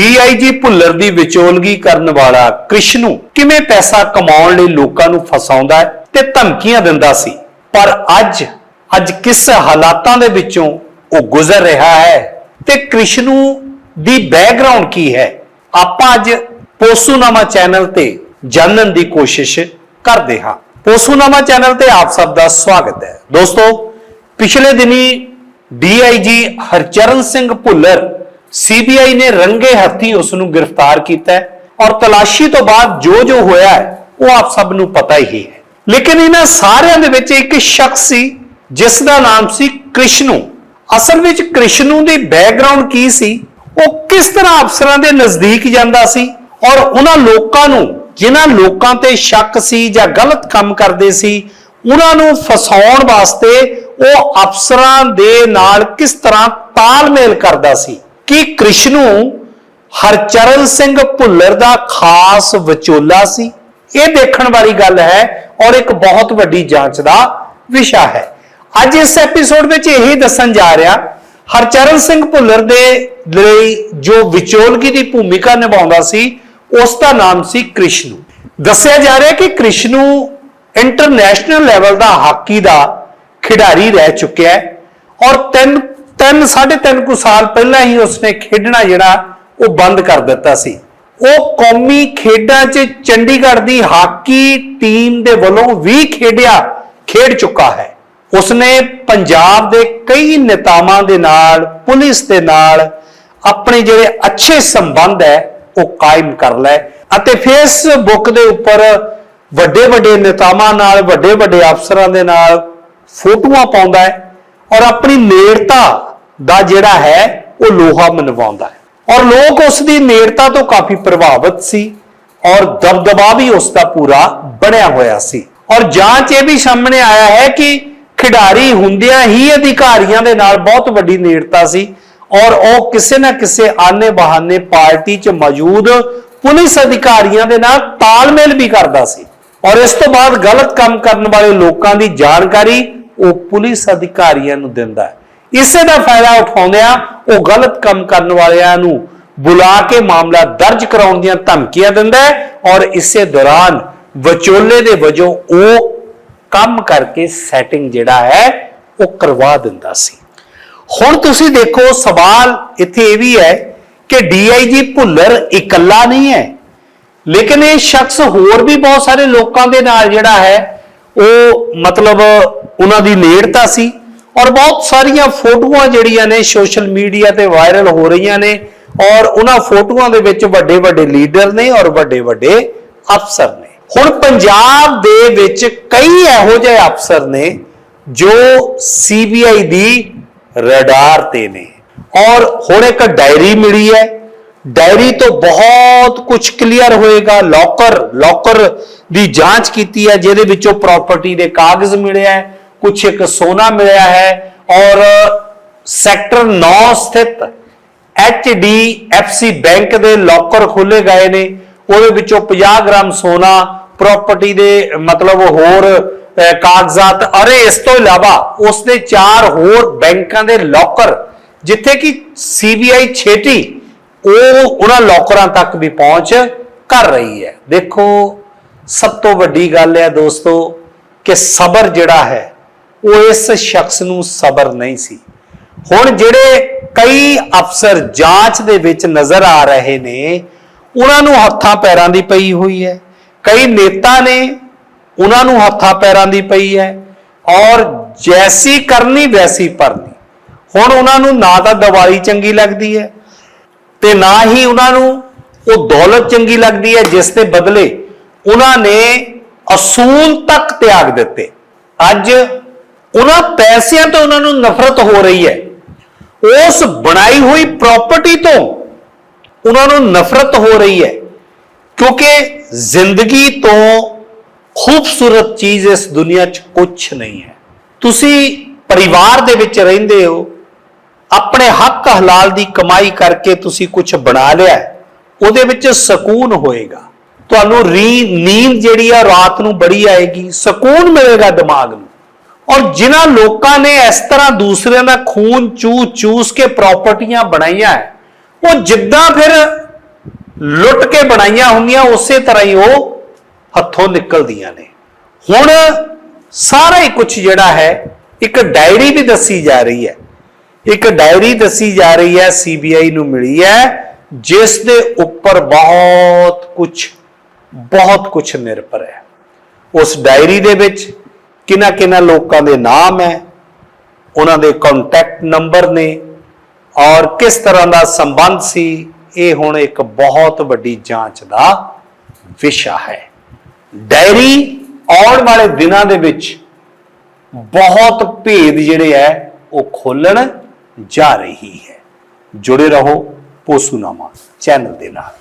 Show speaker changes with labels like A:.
A: DIG Bhullar ਦੀ ਵਿਚੋਲਗੀ ਕਰਨ ਵਾਲਾ ਕ੍ਰਿਸ਼ਨੂ ਕਿਵੇਂ ਪੈਸਾ ਕਮਾਉਣ ਲਈ ਲੋਕਾਂ ਨੂੰ ਫਸਾਉਂਦਾ ਤੇ ਧਮਕੀਆਂ ਦਿੰਦਾ ਸੀ। ਪਰ ਅੱਜ ਅੱਜ ਕਿਸ ਹਾਲਾਤਾਂ ਦੇ ਵਿੱਚੋਂ ਉਹ ਗੁਜ਼ਰ ਰਿਹਾ ਹੈ ਤੇ ਕ੍ਰਿਸ਼ਨੂ ਦੀ ਬੈਕਗ੍ਰਾਉਂਡ ਕੀ ਹੈ? ਆਪਾਂ ਅੱਜ ਪੋਸੂਨਾਮਾ ਚੈਨਲ ਤੇ ਜਾਣਨ ਦੀ ਕੋਸ਼ਿਸ਼ ਕਰਦੇ ਹਾਂ। ਪੋਸੂਨਾਮਾ ਚੈਨਲ ਤੇ ਆਪ ਸਭ ਦਾ ਸਵਾਗਤ ਹੈ। ਦੋਸਤੋ, ਪਿਛਲੇ ਦਿਨੀ ਡੀਆਈਜੀ ਹਰਚਰਨ ਸਿੰਘ ਭੁੱਲਰ ਸੀਬੀਆਈ ਨੇ ਰੰਗੇ ਹੱਥੀ ਉਸ ਨੂੰ ਗ੍ਰਿਫਤਾਰ ਕੀਤਾ ਹੈ ਔਰ ਤਲਾਸ਼ੀ ਤੋਂ ਬਾਅਦ ਜੋ ਜੋ ਹੋਇਆ ਹੈ, ਉਹ ਆਪ ਸਭ ਨੂੰ ਪਤਾ ਹੀ ਹੈ। ਲੇਕਿਨ ਇਹਨਾਂ ਸਾਰਿਆਂ ਦੇ ਵਿੱਚ ਇੱਕ ਸ਼ਖਸ ਸੀ, ਜਿਸ ਦਾ ਨਾਮ ਸੀ ਕ੍ਰਿਸ਼ਨੂ। ਅਸਲ ਵਿੱਚ ਕ੍ਰਿਸ਼ਨੂ ਦੀ ਬੈਕਗ੍ਰਾਉਂਡ ਕੀ ਸੀ? ਉਹ ਕਿਸ ਤਰ੍ਹਾਂ ਅਫਸਰਾਂ ਦੇ ਨਜ਼ਦੀਕ ਜਾਂਦਾ ਸੀ ਔਰ ਉਹਨਾਂ ਲੋਕਾਂ ਨੂੰ, ਜਿਨ੍ਹਾਂ ਲੋਕਾਂ ਤੇ ਸ਼ੱਕ ਸੀ ਜਾਂ ਗਲਤ ਕੰਮ ਕਰਦੇ ਸੀ, ਉਹਨਾਂ ਨੂੰ ਫਸਾਉਣ ਵਾਸਤੇ ਉਹ ਅਫਸਰਾਂ ਦੇ ਨਾਲ ਕਿਸ ਤਰ੍ਹਾਂ ਤਾਲਮੇਲ ਕਰਦਾ ਸੀ? ਕਿ ਕ੍ਰਿਸ਼ਨੂ ਹਰਚਰਨ ਸਿੰਘ ਭੁੱਲਰ ਦਾ ਖਾਸ ਵਿਚੋਲਾ ਸੀ। ਇਹ ਦੇਖਣ ਵਾਲੀ ਗੱਲ ਹੈ ਔਰ ਇੱਕ ਬਹੁਤ ਵੱਡੀ ਜਾਂਚ ਦਾ ਵਿਸ਼ਾ ਹੈ। ਅੱਜ ਇਸ ਐਪੀਸੋਡ ਵਿੱਚ ਇਹੀ ਦੱਸਣ ਜਾ ਰਿਹਾ, ਹਰਚਰਨ ਸਿੰਘ ਭੁੱਲਰ ਦੇ ਲਈ ਜੋ ਵਿਚੋਲਗੀ ਦੀ ਭੂਮਿਕਾ ਨਿਭਾਉਂਦਾ ਸੀ, ਉਸ ਦਾ ਨਾਮ ਸੀ ਕ੍ਰਿਸ਼ਨੂ। ਦੱਸਿਆ ਜਾ ਰਿਹਾ ਕਿ ਕ੍ਰਿਸ਼ਨੂ ਇੰਟਰਨੈਸ਼ਨਲ ਲੈਵਲ ਦਾ ਹਾਕੀ ਦਾ ਖਿਡਾਰੀ ਰਹਿ ਚੁੱਕਿਆ ਹੈ ਔਰ ਤਿੰਨ ਤਿੰਨ, ਸਾਢੇ ਤਿੰਨ ਕੁ ਸਾਲ ਪਹਿਲਾਂ ਹੀ ਉਸਨੇ ਖੇਡਣਾ ਜਿਹੜਾ, ਉਹ ਬੰਦ ਕਰ ਦਿੱਤਾ ਸੀ। ਉਹ ਕੌਮੀ ਖੇਡਾਂ 'ਚ ਚੰਡੀਗੜ੍ਹ ਦੀ ਹਾਕੀ ਟੀਮ ਦੇ ਵੱਲੋਂ ਵੀ ਖੇਡਿਆ, ਖੇਡ ਚੁੱਕਾ ਹੈ। ਉਸਨੇ ਪੰਜਾਬ ਦੇ ਕਈ ਨੇਤਾਵਾਂ ਦੇ ਨਾਲ, ਪੁਲਿਸ ਦੇ ਨਾਲ ਆਪਣੇ ਜਿਹੜੇ ਅੱਛੇ ਸੰਬੰਧ ਹੈ, ਉਹ ਕਾਇਮ ਕਰ ਲੈ ਅਤੇ ਫੇਸਬੁੱਕ ਦੇ ਉੱਪਰ ਵੱਡੇ ਵੱਡੇ ਨੇਤਾਵਾਂ ਨਾਲ ਵੱਡੇ ਵੱਡੇ ਅਫਸਰਾਂ ਦੇ ਨਾਲ ਫੋਟੋਆਂ ਪਾਉਂਦਾ ਹੈ ਔਰ ਆਪਣੀ ਨੇੜਤਾ ਦਾ ਜਿਹੜਾ ਹੈ, ਉਹ ਲੋਹਾ ਮਨਵਾਉਂਦਾ ਹੈ। ਔਰ ਲੋਕ ਉਸ ਦੀ ਨੇੜਤਾ ਤੋਂ ਕਾਫੀ ਪ੍ਰਭਾਵਿਤ ਸੀ ਔਰ ਦਬਦਬਾ ਵੀ ਉਸ ਦਾ ਪੂਰਾ ਬਣਿਆ ਹੋਇਆ ਸੀ। ਔਰ ਜਾਂਚ ਇਹ ਵੀ ਸਾਹਮਣੇ ਆਇਆ ਹੈ ਕਿ ਖਿਡਾਰੀ ਹੁੰਦਿਆਂ ਹੀ ਅਧਿਕਾਰੀਆਂ ਦੇ ਨਾਲ ਬਹੁਤ ਵੱਡੀ ਨੇੜਤਾ ਸੀ ਔਰ ਉਹ ਕਿਸੇ ਨਾ ਕਿਸੇ ਆਨੇ ਬਹਾਨੇ ਪਾਰਟੀ 'ਚ ਮੌਜੂਦ ਪੁਲਿਸ ਅਧਿਕਾਰੀਆਂ ਦੇ ਨਾਲ ਤਾਲਮੇਲ ਵੀ ਕਰਦਾ ਸੀ। ਔਰ ਇਸ ਤੋਂ ਬਾਅਦ ਗਲਤ ਕੰਮ ਕਰਨ ਵਾਲੇ ਲੋਕਾਂ ਦੀ ਜਾਣਕਾਰੀ ਉਹ ਪੁਲਿਸ ਅਧਿਕਾਰੀਆਂ ਨੂੰ ਦਿੰਦਾ ਹੈ। ਇਸੇ ਦਾ ਫਾਇਦਾ ਉਠਾਉਂਦਿਆਂ ਉਹ ਗਲਤ ਕੰਮ ਕਰਨ ਵਾਲਿਆਂ ਨੂੰ ਬੁਲਾ ਕੇ ਮਾਮਲਾ ਦਰਜ ਕਰਾਉਣ ਦੀਆਂ ਧਮਕੀਆਂ ਦਿੰਦਾ ਹੈ ਔਰ ਇਸੇ ਦੌਰਾਨ ਵਿਚੋਲੇ ਦੇ ਵਜੋਂ ਉਹ ਕੰਮ ਕਰਕੇ ਸੈਟਿੰਗ ਜਿਹੜਾ ਹੈ, ਉਹ ਕਰਵਾ ਦਿੰਦਾ ਸੀ। ਹੁਣ ਤੁਸੀਂ ਦੇਖੋ, ਸਵਾਲ ਇੱਥੇ ਇਹ ਵੀ ਹੈ ਕਿ ਡੀਆਈਜੀ ਭੁੱਲਰ ਇਕੱਲਾ ਨਹੀਂ ਹੈ, ਲੇਕਿਨ ਇਹ ਸ਼ਖਸ ਹੋਰ ਵੀ ਬਹੁਤ ਸਾਰੇ ਲੋਕਾਂ ਦੇ ਨਾਲ ਜਿਹੜਾ ਹੈ, ਉਹ ਮਤਲਬ ਉਹਨਾਂ ਦੀ ਨੇੜਤਾ ਸੀ। ਔਰ ਬਹੁਤ ਸਾਰੀਆਂ ਫੋਟੋਆਂ ਜਿਹੜੀਆਂ ਨੇ ਸੋਸ਼ਲ ਮੀਡੀਆ ਤੇ ਵਾਇਰਲ ਹੋ ਰਹੀਆਂ ਨੇ ਔਰ ਉਹਨਾਂ ਫੋਟੋਆਂ ਦੇ ਵਿੱਚ ਵੱਡੇ ਵੱਡੇ ਲੀਡਰ ਨੇ ਔਰ ਵੱਡੇ ਵੱਡੇ ਅਫਸਰ ਨੇ। ਹੁਣ ਪੰਜਾਬ ਦੇ ਵਿੱਚ ਕਈ ਇਹੋ ਜਿਹੇ ਅਫਸਰ ਨੇ ਜੋ ਸੀਬੀਆਈ ਦੀ ਰਡਾਰ ਤੇ ਨੇ। ਔਰ ਹੁਣ ਇੱਕ ਡਾਇਰੀ ਮਿਲੀ ਹੈ। ਡਾਇਰੀ ਤੋਂ ਬਹੁਤ ਕੁਝ ਕਲੀਅਰ ਹੋਏਗਾ। ਲੋਕਰ ਲੋਕਰ ਦੀ ਜਾਂਚ ਕੀਤੀ ਹੈ, ਜਿਹਦੇ ਵਿੱਚੋਂ ਪ੍ਰਾਪਰਟੀ ਦੇ ਕਾਗਜ਼ ਮਿਲਿਆ ਹੈ। ਕੁਝ ਇੱਕ ਸੋਨਾ ਮਿਲਿਆ ਹੈ ਔਰ ਸੈਕਟਰ 9 ਸਥਿਤ HDFC ਬੈਂਕ ਦੇ ਲੋਕਰ ਖੋਲੇ ਗਏ ਨੇ ਉਹਦੇ ਵਿੱਚੋਂ 50 ਗ੍ਰਾਮ ਸੋਨਾ ਪ੍ਰਾਪਰਟੀ ਦੇ ਮਤਲਬ ਹੋਰ ਕਾਗਜ਼ਾਤ ਅਰੇ ਇਸ ਤੋਂ ਇਲਾਵਾ ਉਸਦੇ ਚਾਰ ਹੋਰ ਬੈਂਕਾਂ ਦੇ ਲੋਕਰ ਜਿੱਥੇ ਕਿ ਸੀਬੀਆਈ ਛੇਤੀ ਉਹ ਉਹਨਾਂ ਲੋਕਰਾਂ ਤੱਕ ਵੀ ਪਹੁੰਚ ਕਰ ਰਹੀ ਹੈ ਦੇਖੋ ਸਭ ਤੋਂ ਵੱਡੀ ਗੱਲ ਹੈ ਦੋਸਤੋ ਕਿ ਸਬਰ ਜਿਹੜਾ ਹੈ ਉਹ ਇਸ ਸ਼ਖਸ ਨੂੰ ਸਬਰ ਨਹੀਂ ਸੀ। ਹੁਣ ਜਿਹੜੇ ਕਈ ਅਫਸਰ ਜਾਂਚ ਦੇ ਵਿੱਚ ਨਜ਼ਰ ਆ ਰਹੇ ਨੇ, ਉਹਨਾਂ ਨੂੰ ਹੱਥਾਂ ਪੈਰਾਂ ਦੀ ਪਈ ਹੋਈ ਹੈ। ਕਈ ਨੇਤਾ ਨੇ ਉਹਨਾਂ ਨੂੰ ਹੱਥਾਂ ਪੈਰਾਂ ਦੀ ਪਈ ਹੈ ਔਰ ਜੈਸੀ ਕਰਨੀ ਵੈਸੀ ਭਰਨੀ। ਹੁਣ ਉਹਨਾਂ ਨੂੰ ਨਾ ਤਾਂ ਦੀਵਾਲੀ ਚੰਗੀ ਲੱਗਦੀ ਹੈ ਤੇ ਨਾ ਹੀ ਉਹਨਾਂ ਨੂੰ ਉਹ ਦੌਲਤ ਚੰਗੀ ਲੱਗਦੀ ਹੈ, ਜਿਸ ਦੇ ਬਦਲੇ ਉਹਨਾਂ ਨੇ ਅਸੂਲ ਤੱਕ ਤਿਆਗ ਦਿੱਤੇ। ਅੱਜ ਉਹਨਾਂ ਪੈਸਿਆਂ ਤੋਂ ਉਹਨਾਂ ਨੂੰ ਨਫ਼ਰਤ ਹੋ ਰਹੀ ਹੈ। ਉਸ ਬਣਾਈ ਹੋਈ ਪ੍ਰਾਪਰਟੀ ਤੋਂ ਉਹਨਾਂ ਨੂੰ ਨਫ਼ਰਤ ਹੋ ਰਹੀ ਹੈ ਕਿਉਂਕਿ ਜ਼ਿੰਦਗੀ ਤੋਂ ਖੂਬਸੂਰਤ ਚੀਜ਼ ਇਸ ਦੁਨੀਆ 'ਚ ਕੁਝ ਨਹੀਂ ਹੈ। ਤੁਸੀਂ ਪਰਿਵਾਰ ਦੇ ਵਿੱਚ ਰਹਿੰਦੇ ਹੋ, ਆਪਣੇ ਹੱਕ ਹਲਾਲ ਦੀ ਕਮਾਈ ਕਰਕੇ ਤੁਸੀਂ ਕੁਝ ਬਣਾ ਲਿਆ ਉਹਦੇ ਵਿੱਚ ਸਕੂਨ ਹੋਏਗਾ। ਤੁਹਾਨੂੰ ਰੀ, ਨੀਂਦ ਜਿਹੜੀ ਆ ਰਾਤ ਨੂੰ ਬੜੀ ਆਏਗੀ, ਸਕੂਨ ਮਿਲੇਗਾ ਦਿਮਾਗ ਨੂੰ। ਔਰ ਜਿਨ੍ਹਾਂ ਲੋਕਾਂ ਨੇ ਇਸ ਤਰ੍ਹਾਂ ਦੂਸਰਿਆਂ ਦਾ ਖੂਨ ਚੂ ਚੂਸ ਕੇ ਪ੍ਰਾਪਰਟੀਆਂ ਬਣਾਈਆਂ ਹੈ, ਉਹ ਜਿੱਦਾਂ ਫਿਰ ਲੁੱਟ ਕੇ ਬਣਾਈਆਂ ਹੁੰਦੀਆਂ ਉਸੇ ਤਰ੍ਹਾਂ ਹੀ ਉਹ ਹੱਥੋਂ ਨਿਕਲਦੀਆਂ ਨੇ। ਹੁਣ ਸਾਰਾ ਹੀ ਕੁਝ ਜਿਹੜਾ ਹੈ ਇੱਕ ਡਾਇਰੀ ਵੀ ਦੱਸੀ ਜਾ ਰਹੀ ਹੈ। ਇੱਕ ਡਾਇਰੀ ਦੱਸੀ ਜਾ ਰਹੀ ਹੈ ਸੀਬੀਆਈ ਨੂੰ ਮਿਲੀ ਹੈ ਜਿਸ ਦੇ ਉੱਪਰ ਬਹੁਤ ਕੁਝ ਬਹੁਤ ਕੁਝ ਨਿਰਭਰ ਹੈ। ਉਸ ਡਾਇਰੀ ਦੇ ਵਿੱਚ ਕਿਹਨਾਂ ਕਿਹਨਾਂ ਲੋਕਾਂ ਦੇ ਨਾਮ ਹੈ, ਉਹਨਾਂ ਦੇ ਕੰਟੈਕਟ ਨੰਬਰ ਨੇ, ਔਰ ਕਿਸ ਤਰ੍ਹਾਂ ਦਾ ਸੰਬੰਧ ਸੀ, ਇਹ ਹੁਣ ਇੱਕ ਬਹੁਤ ਵੱਡੀ ਜਾਂਚ ਦਾ ਵਿਸ਼ਾ ਹੈ। ਡਾਇਰੀ ਆਉਣ ਵਾਲੇ ਦਿਨਾਂ ਦੇ ਵਿੱਚ ਬਹੁਤ ਭੇਦ ਜਿਹੜੇ ਹੈ, ਉਹ ਖੋਲਣ ਜਾ ਰਹੀ ਹੈ। ਜੁੜੇ ਰਹੋ ਪੋਸੂਨਾਮਾ ਚੈਨਲ ਦੇ ਨਾਲ।